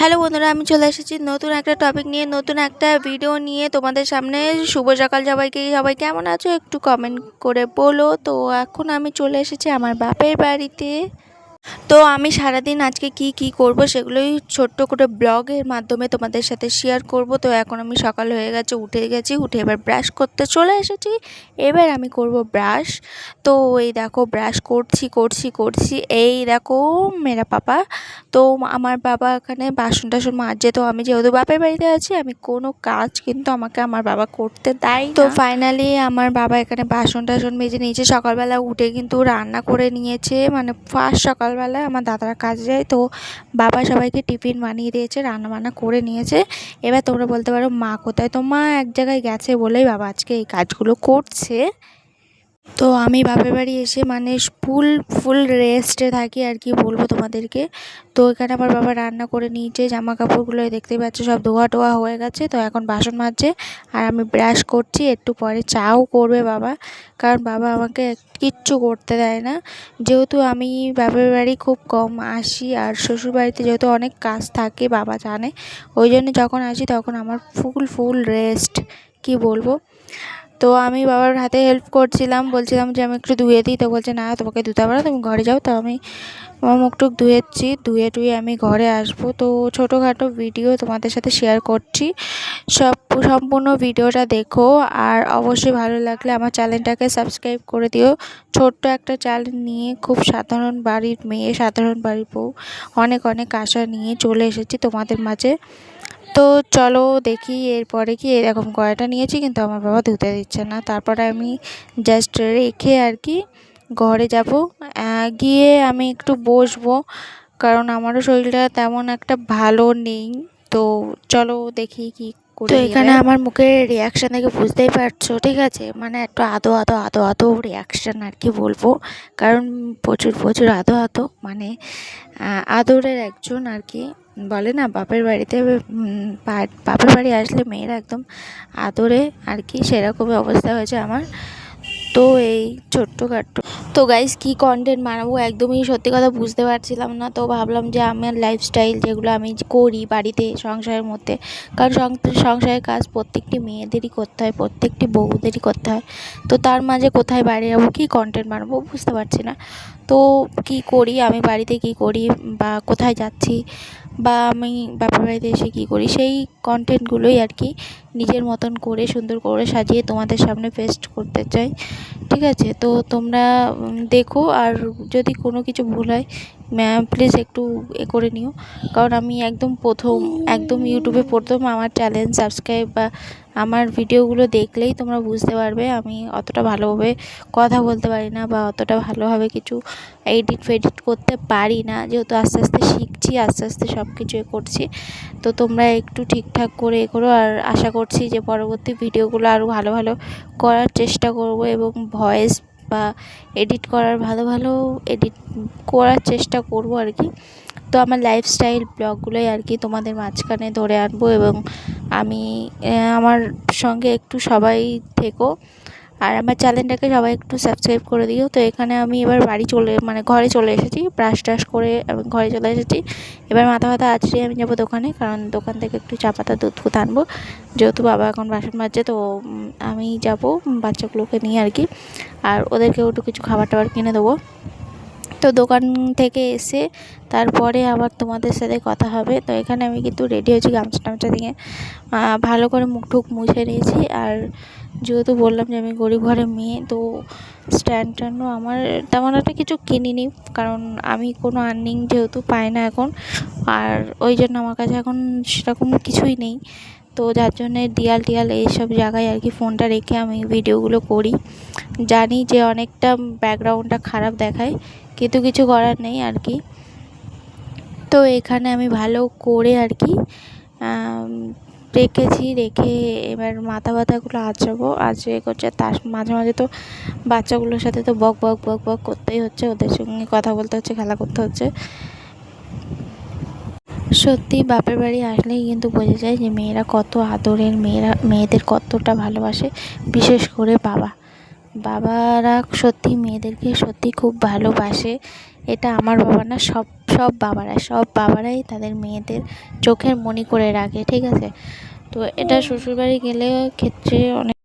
Hello বন্ধুরা, আমি চলে এসেছি নতুন একটা টপিক নিয়ে, নতুন একটা ভিডিও নিয়ে। তোমাদের সামনে শুভ সকাল সবাইকে। সবাই কেমন আছো? একটু কমেন্ট করে বলো। তো এখন আমি চলে এসেছি আমার বাপের বাড়িতে। তো আমি সারাদিন আজকে কি কি করব সেগুলোই ছোট্ট করে ব্লগের মাধ্যমে তোমাদের সাথে শেয়ার করব। তো এখন আমি সকাল হয়ে গেছে, উঠে গেছি, উঠে এবার ব্রাশ করতে চলে এসেছি। এবার আমি করব ব্রাশ তো এই দেখো ব্রাশ করছি করছি করছি। এই দেখো মেরা পাপা। তো আমার বাবা এখানে বাসন টাসন মাজছে তো আমি যেহেতু বাপের বাড়িতে আছি, আমি কোনো কাজ কিন্তু আমাকে আমার বাবা করতে দেয় তো ফাইনালি আমার বাবা এখানে বাসন টাসন মেজে নিয়েছে। সকালবেলা উঠে কিন্তু রান্না করে নিয়েছে। মানে ফার্স্ট সকালবেলায় আমার দাদারা কাজে যায়, তো বাবা সবাইকে টিফিন বানিয়ে দিয়েছে রান্না বান্না করে নিয়েছে। এবার তোমরা বলতে পারো মা কোথায়? তো মা এক জায়গায় গেছে বলেই বাবা আজকে এই কাজগুলো করছে। তো আমি বাপের বাড়ি এসে মানে ফুল ফুল রেস্টে থাকি আর কি বলব তোমাদেরকে। তো এখানে আমার বাবা রান্না করে নিয়েছে জামা কাপড়গুলো দেখতে পাচ্ছ সব ধোয়া টোয়া হয়ে গেছে, তো এখন বাসন মাজছে। আর আমি ব্রাশ করছি, একটু পরে চাও করবে বাবা, কারণ বাবা আমাকে কিচ্ছু করতে দেয় না। যেহেতু আমি বাপের বাড়ি খুব কম আসি আর শ্বশুর বাড়িতে যেহেতু অনেক কাজ থাকে, বাবা জানে, ওই জন্য যখন আসি তখন আমার ফুল ফুল রেস্ট কি বলব? তো আমি বাবার হাতে হেল্প করছিলাম, বলছিলাম যে আমি একটু ধুয়ে দিই। তো বলছে, না, তোমাকে ধুতে পারো তুমি ঘরে যাও। তো আমি আমার মুখ টুক ধুয়েছি, ধুয়ে টুয়ে আমি ঘরে আসব। তো ছোটোখাটো ভিডিও তোমাদের সাথে শেয়ার করছি। সব, সম্পূর্ণ ভিডিওটা দেখো। আর অবশ্যই ভালো লাগলে আমার চ্যানেলটাকে সাবস্ক্রাইব করে দিও। ছোট্ট একটা চ্যানেল নিয়ে খুব সাধারণ বাড়ির মেয়ে, সাধারণ বাড়ির বউ, অনেক অনেক আশা নিয়ে চলে এসেছি তোমাদের মাঝে। তো চলো দেখি এরপরে কি এরকম কড়াইটা নিয়েছি কিন্তু আমার বাবা ধুতে দিচ্ছে না। তারপরে আমি জাস্ট রেখে আর কি ঘরে যাব। গিয়ে আমি একটু বসবো কারণ আমারও শরীরটা তেমন একটা ভালো নেই। তো চলো দেখি কি তো এখানে আমার মুখের রিয়াকশান দেখে বুঝতেই পারছ ঠিক আছে? মানে একটু আদো আদো আদো আদো রিয়াকশান আর কি বলব। কারণ প্রচুর প্রচুর আদো আদো মানে আদরের একজন আর কি। বলে না, বাপের বাড়িতে বাপের বাড়ি আসলে মেয়েরা একদম আদরে আর কি সেরকমই অবস্থা হয়েছে আমার। তো এই ছোট্টখাট্টো তো গাইজ কী কন্টেন্ট বানাবো একদমই সত্যি কথা বুঝতে পারছিলাম না। তো ভাবলাম যে আমার লাইফস্টাইল যেগুলো আমি করি বাড়িতে, সংসারের মধ্যে, কারণ সংসারের কাজ প্রত্যেকটি মেয়েদেরই করতে হয়, প্রত্যেকটি বউদেরই করতে হয়। তো তার মাঝে কোথায় বাইরে যাব, কী কন্টেন্ট বানাবো বুঝতে পারছি না। তো কি করি, আমি বাড়িতে কি করি বা কোথায় যাচ্ছি বা আমি বাপের বাড়িতে এসে কী করি? সেই কন্টেন্টগুলোই আর কি নিজের মতন করে, সুন্দর করে সাজিয়ে তোমাদের সামনে পেস্ট করতে চাই। ঠিক আছে? তো তোমরা দেখো আর যদি কোনো কিছু ভুল হয় প্লিজ একটু এ করে নিও। কারণ আমি একদম প্রথম, একদম ইউটিউবে প্রথম আমার চ্যানেল সাবস্ক্রাইব বা আমার ভিডিওগুলো দেখলেই তোমরা বুঝতে পারবে আমি অতটা ভালোভাবে কথা বলতে পারি না বা অতটা ভালোভাবে কিছু এডিট ফেডিট করতে পারি না। যেহেতু আস্তে আস্তে শিখছি, আস্তে আস্তে সব কিছু এ করছি। তো তোমরা একটু ঠিকঠাক করে এ করো আর আশা করছি যে পরবর্তী ভিডিওগুলো আরও ভালো ভালো করার চেষ্টা করব এবং ভয়েস বা এডিট করার ভালো ভালো এডিট করার চেষ্টা করব আর কি। তো আমার লাইফস্টাইল ব্লগগুলোই আর কি তোমাদের মাঝখানে ধরে আনব এবং আমি আমার সঙ্গে একটু সবাই থেকো। আর আমার চ্যানেলটাকে সবাই একটু সাবস্ক্রাইব করে দিও। তো এখানে আমি এবার বাড়ি চলে মানে ঘরে চলে এসেছি ব্রাশ ট্রাশ করে আমি ঘরে চলে এসেছি। এবার মাথা মাথা আছড়ে আমি যাব দোকানে, কারণ দোকান থেকে একটু চা পাতা, দুধ ফুধ আনব। যেহেতু বাবা এখন বাসন মাজছে, তো আমি যাব বাচ্চাগুলোকে নিয়ে আর কি। আর ওদেরকেও একটু কিছু খাবার টাবার কিনে দেবো। তো দোকান থেকে এসে তারপরে আবার তোমাদের সাথে কথা হবে। তো এখানে আমি কিন্তু রেডি হয়েছি গামছা টামছা দিয়ে। ভালো করে মুখ টুক মুছে নিয়েছি। আর যেহেতু বললাম যে আমি গরিব ঘরের মেয়ে, তো স্ট্যান্ড ট্যান্ডও আমার তেমন একটা কিছু কিনিনি। কারণ আমি কোনো আর্নিং যেহেতু পাই না এখন। আর ওই জন্য আমার কাছে এখন সেরকম কিছুই নেই। তো যার জন্যে দিয়াল টিয়াল এইসব জায়গায় আর কি ফোনটা রেখে আমি ভিডিওগুলো করি। জানি যে অনেকটা ব্যাকগ্রাউন্ডটা খারাপ দেখায়, কিন্তু কিছু করার নেই আর কি। তো এখানে আমি ভালো করে আর কি রেখেছি, রেখে এবার মাথা ব্যথাগুলো আঁচড়াবো আঁচড়ে করছে, তার মাঝে মাঝে তো বাচ্চাগুলোর সাথে তো বক বক বক বক করতেই হচ্ছে, ওদের সঙ্গে কথা বলতে হচ্ছে, খেলা করতে হচ্ছে। সত্যি বাপের বাড়ি আসলেই কিন্তু বোঝা যায় যে মেয়েরা কত আদরের মেয়েরা মেয়েদের কতটা ভালোবাসে বিশেষ করে বাবা। বাবারা সত্যি মেয়েদেরকে সত্যি খুব ভালোবাসে। এটা আমার বাবা না সব সব বাবারা সব বাবারাই তাদের মেয়েদের চোখের মনি করে রাখে ঠিক আছে? তো এটা শ্বশুরবাড়ি গেলে ক্ষেত্রে অনেক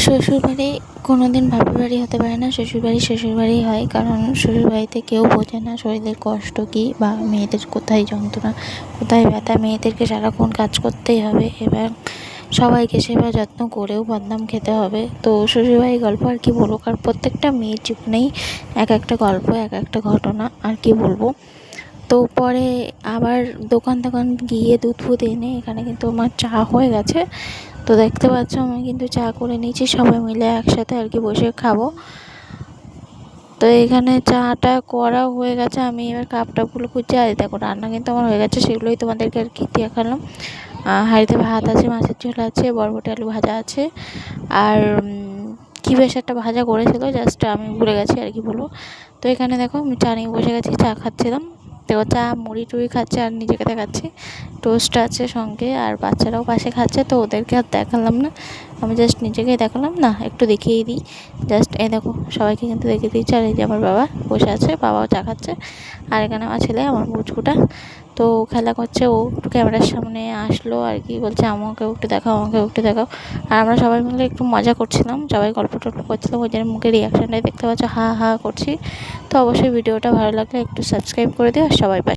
শ্বশুরবাড়ি কোনো দিন বাপের বাড়ি হতে পারে না, শ্বশুরবাড়ি শ্বশুরবাড়ি হয়। কারণ শ্বশুরবাড়িতে কেউ বোঝে না শরীরের কষ্ট কী বা মেয়েদের কোথায় যন্ত্রণা, কোথায় ব্যথা। মেয়েদেরকে সারাক্ষণ কাজ করতেই হবে। এবার সবাইকে সেবা যত্ন করেও বদনাম খেতে হবে। তো শ্বশুরবাড়ির গল্প আর কি বলব? কারণ প্রত্যেকটা মেয়ের জীবনেই এক একটা গল্প, এক একটা ঘটনা আর কি বলব? তো পরে আবার দোকান দোকান গিয়ে দুধ ফুধ এনে এখানে কিন্তু আমার চা হয়ে গেছে। তো দেখতে পাচ্ছ, আমি কিন্তু চা করে নিয়েছি, সবাই মিলে একসাথে আর কি বসে খাব। তো এখানে চাটা করা হয়ে গেছে, আমি এবার কাপ টাপগুলো খুঁজছি। আর দেখো, রান্না কিন্তু আমার হয়ে গেছে, সেগুলোই তোমাদেরকে আর কি দেখালাম। হাঁড়িতে ভাত আছে, মাছের ঝোল আছে, বরবটি, আলু ভাজা আছে। আর কী বেশ একটা ভাজা করেছিল, জাস্ট আমি ভুলে গেছি আর কি বলব। তো এখানে দেখো, আমি চা নিয়ে বসে গেছি, চা খাচ্ছিলাম। দেখো চা মুড়ি টুড়ি খাচ্ছে আর নিজেকে দেখাচ্ছি। টোস্ট আছে সঙ্গে আর বাচ্চারাও পাশে খাচ্ছে, তো ওদেরকে আর দেখালাম না। আমি জাস্ট নিজেকেই দেখালাম, না, একটু দেখিয়েই দিই। জাস্ট এই দেখো, সবাইকে কিন্তু দেখিয়ে দিচ্ছি আর এই যে আমার বাবা বসে আছে, বাবাও চা খাচ্ছে। আর এখানে আমার ছেলে, আমার বুচকুটা তো খেলা করছে, ও একটু ক্যামেরার সামনে আসলো আর কি, বলছে আমাকে একটু দেখাও আমাকে একটু দেখাও। আর আমরা সবাই মিলে একটু মজা করছিলাম, সবাই গল্প টল্প করছিলাম, ওই জন্য মুখে রিয়াকশানটাই দেখতে পাচ্ছ, হা হা, করছি। তো অবশ্যই ভিডিওটা ভালো লাগলে একটু সাবস্ক্রাইব করে দিও, আর সবাই